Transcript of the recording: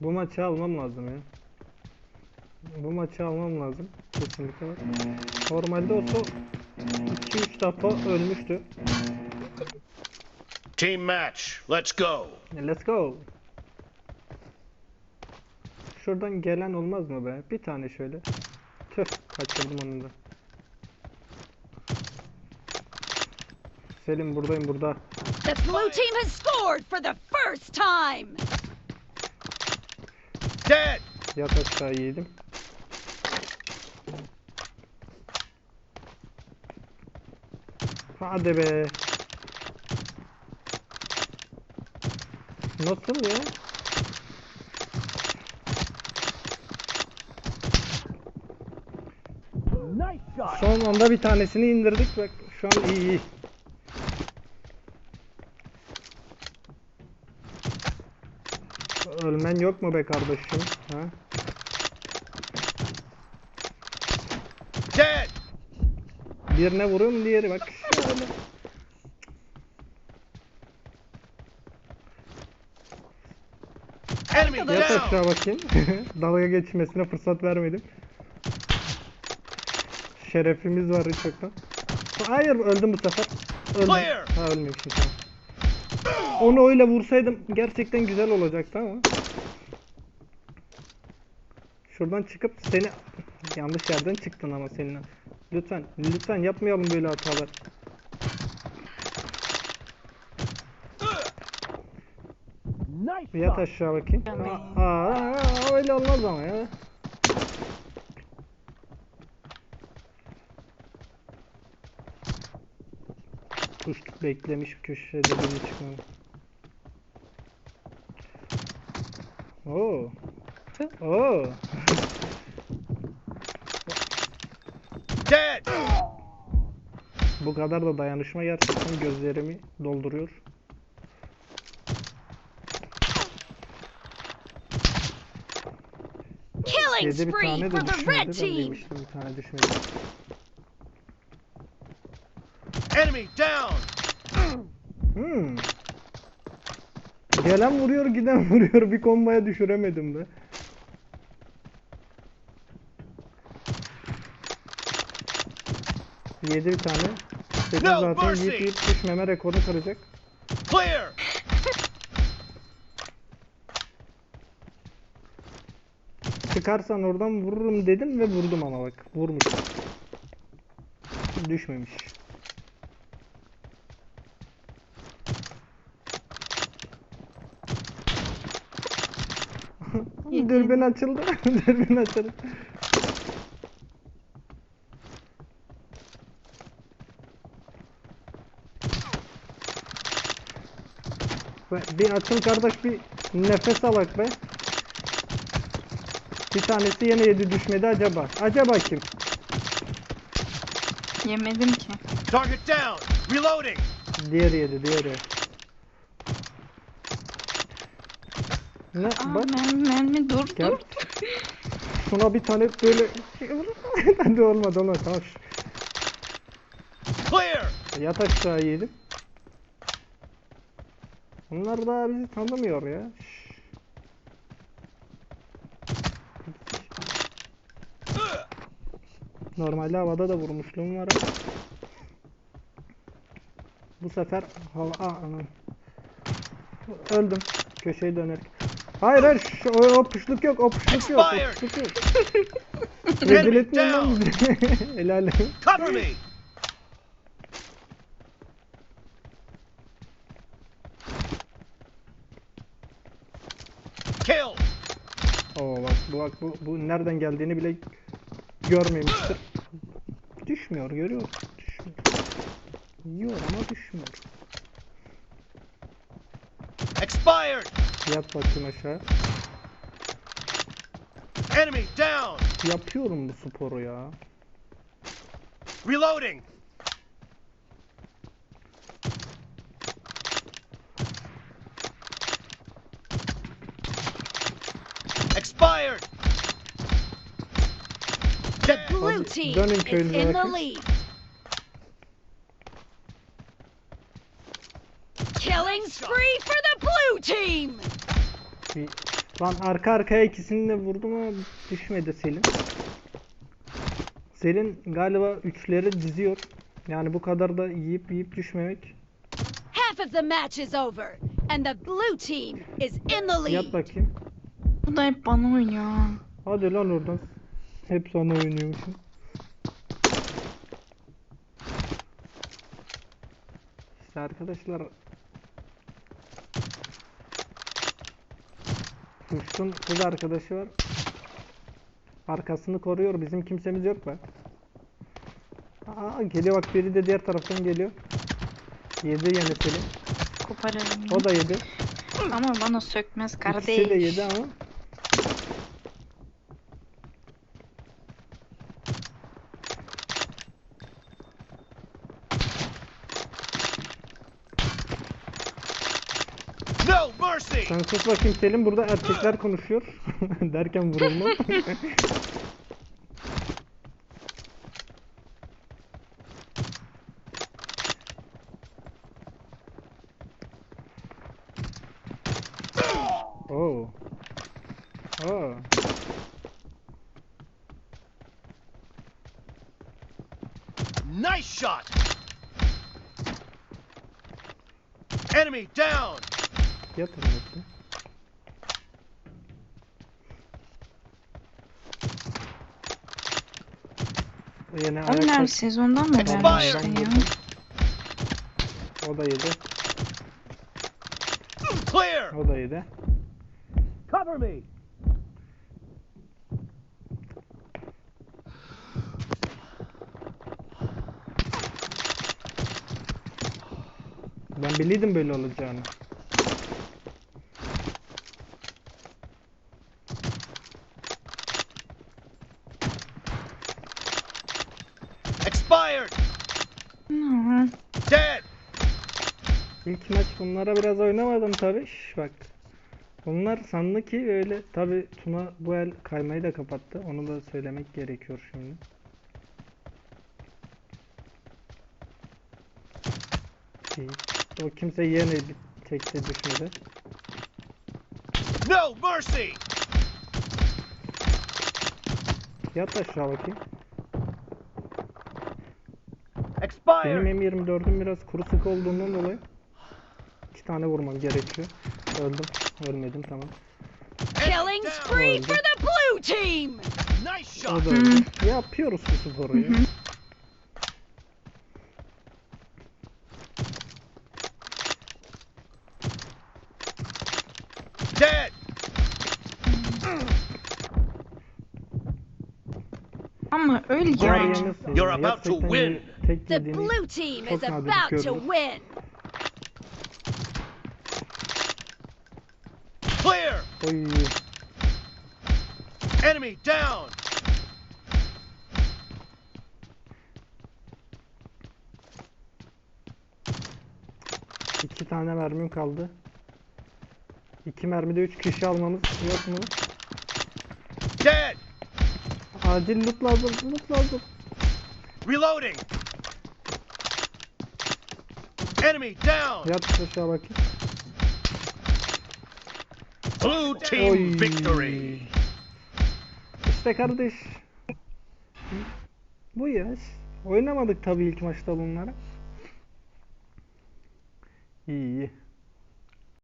Bu maçı almam lazım ya. Bu maçı almam lazım. Kesinlikle bak. Normalde olsa 2-3 defa ölmüştü. Team match. Let's go. Let's go. Şuradan gelen olmaz mı be? Bir tane şöyle. Tüh kaçırdım onu da. Selim buradayım burada. The blue team has scored for the first time! Dead. Yat aşağı yedim. Hadi be. Nasıl ya? Nice shot. Son anda bir tanesini indirdik bak şu an iyi iyi. Ölmen yok mu be kardeşim? Ha? Dead. Birine vuruyorum diğeri bak. Yat aşağı bakayım. Dalga geçmesine fırsat vermedim. Şerefimiz var çoktan. Hayır öldüm bu sefer. Öldüm. Ha ölmemişim tamam. Onu öyle vursaydım gerçekten güzel olacaktı ama. Şuradan çıkıp seni yanlış yerden çıktın ama seninle. Lütfen, lütfen yapmayalım böyle hatalar. Yat aşağı bakayım. Aa, aa, aa, öyle olmaz ama ya. Kuş beklemiş köşede biri çıkmadı. Oo. Oo. Dead. Bu kadar da dayanışma gerçekten gözlerimi dolduruyor. Killing bir spree for the red team! bir tane düşmedi. Enemy down. Hmm. Gelen vuruyor giden vuruyor bir kombaya düşüremedim de. Yedi bir tane. Sekiz No zaten mercy. yiyip yiyip düşmeme rekoru kıracak. Clear. Çıkarsan oradan vururum dedim ve vurdum ama bak vurmuş. Düşmemiş. Dürbün açıldı. Dürbün açıldı. Ve Bir açıl kardeş bir nefes alak be. Bir tanesi yine yedi düşmedi acaba. Acaba kim? Yemedim ki. Target down. Reloading. Diğeri yedi diğeri. Ne Aa, bak mermi, mermi dur Gel. dur. şuna bir tane böyle Hadi olmadı olmadı tamam. Clear. Yat aşağı yedim. Bunlar daha bizi tanımıyor ya. Normalde havada da vurmuşluğum var. Bu sefer hava... Aa, anam. Öldüm. Köşeyi dönerek. Hayır hayır şu, o, o puşluk yok o puşluk yok o puşluk yok. Rezil etmeyin lan bizi. Helal. Cover me. Kill. Oo bak bu bak bu, bu nereden geldiğini bile görmemiştir. Düşmüyor görüyor? Düşmüyor. Yiyor ama düşmüyor. Expired. Yat bakayım aşağı. Enemy down. Yapıyorum bu sporu ya. Reloading. Expired. The blue team dönün is köylüler in the lead. Killing spree for the blue team! Bir Lan arka arkaya ikisini de vurdum ama düşmedi Selin. Selin galiba üçleri diziyor. Yani bu kadar da yiyip yiyip düşmemek. Half of the match is over, and the blue team is in the Yat lead. bakayım. Bu da hep bana oynuyor. ha. Hadi lan oradan. Hep sana oynuyormuşum. İşte arkadaşlar Kuş'un kız arkadaşı var. Arkasını koruyor. Bizim kimsemiz yok bak. Aa, geliyor bak biri de diğer taraftan geliyor. Yedi yine Selim. Koparırım. O da yedi. Ama bana sökmez kardeş. İkisi de yedi ama. No mercy! Sen sus bakayım Selim burada erkekler konuşuyor. Derken vurulma. oh. Oh. Nice shot! Enemy down! Yatın yatın. Yine Onlar ayakta. sezondan mı vermiştin ya? O da yedi. Clear! O da yedi. Cover me! Ben biliyordum böyle olacağını. Expired! Hı. Dead! İlk maç bunlara biraz oynamadım tabi. Bak. Bunlar sandı ki öyle tabi Tuna bu el kaymayı da kapattı. Onu da söylemek gerekiyor şimdi. O kimse yine bir tekte düşmedi. No mercy! Yat aşağı bakayım. Expired! Benim M24'üm biraz kuru sık olduğundan dolayı tane vurmam gerekiyor. Öldüm. Ölmedim tamam. Killing spree for the blue team! Nice shot! öldü. Yapıyoruz bu sporu ya. Dead! Ama öl Var ya. yemesin You're about to win. The blue team is about to win. Clear! Oy. Enemy down! İki tane mermim kaldı. İki mermide üç kişi almamız yok mu? Dead! Acil loot lazım, loot lazım. Reloading! Enemy down! Yat aşağı bakayım. Blue team Oy. victory! İşte kardeş. Bu ya. Oynamadık tabii ilk maçta bunları. İyi iyi.